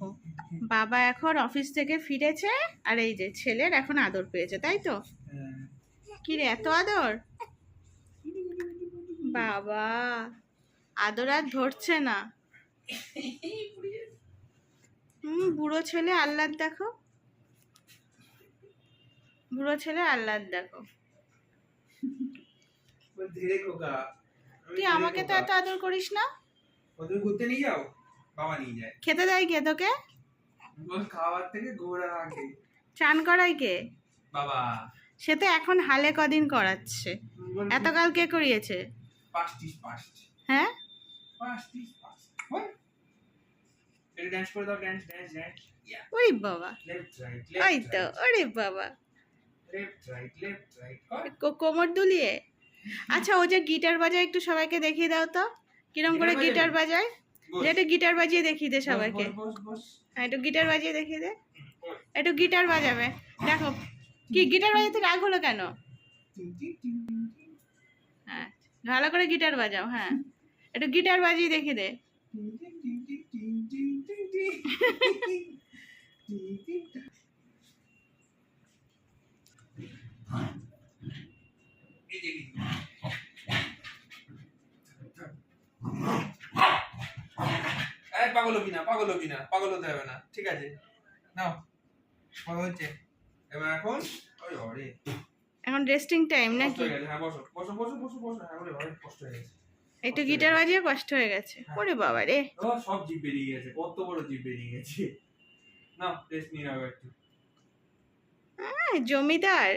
দেখো। বাবা এখন অফিস থেকে ফিরেছে আর এই যে ছেলের এখন আদর পেয়েছে তাই তো। কি রে এত আদর? বাবা আদর আর ধরছে না। হুম বুড়ো ছেলে আহ্লাদ দেখো। বুড়ো ছেলে আহ্লাদ দেখো। তুই আমাকে তো এত আদর করিস না? নিয়ে যাও? বাবা নিয়ে যায়। খেতে দেয় কে তোকে? বল থেকে ঘোরা আগে। চান করাই কে? বাবা। সে তো এখন হালে কদিন করাচ্ছে। এতকাল কে করিয়েছে? হ্যাঁ? পাঁচটিস পাঁচটি বল। ড্যান্স করে দাও ড্যান্স ড্যান্স ড্যান্স ওরে বাবা। লেফট রাইট ওই তো ওরে বাবা। লেফট রাইট লেফট রাইট কোমর দুলিয়ে? আচ্ছা ও যে গিটার বাজায় একটু সবাইকে দেখিয়ে দাও তো। কিরম করে গিটার বাজায়? যেটা গিটার বাজিয়ে দেখিয়ে দে সবাইকে। হ্যাঁ একটু গিটার বাজিয়ে দেখিয়ে দে একটু গিটার বাজাবে দেখো কি গিটার বাজাতে রাগ হলো কেন। হ্যাঁ ভালো করে গিটার বাজাও হ্যাঁ একটু গিটার বাজিয়ে দেখিয়ে দে পাগল হবি না পাগল হবি না পাগল হতে হবে না ঠিক আছে? নাও পাগল হচ্ছে এবার এখন ওই এখন রেস্টিং টাইম নাকি? হ্যাঁ বসো বসো বসো বসো বসো। হ্যাঁ ওরে অনেক কষ্ট হয়ে গেছে একটু গিটার বাজিয়ে কষ্ট হয়ে গেছে। ওরে বাবা রে। সব জিভ বেরিয়ে গেছে কত বড় জিভ বেরিয়ে গেছে। নাও টেস্ট নিয়ে নাও একটু। হ্যাঁ, জমিদার।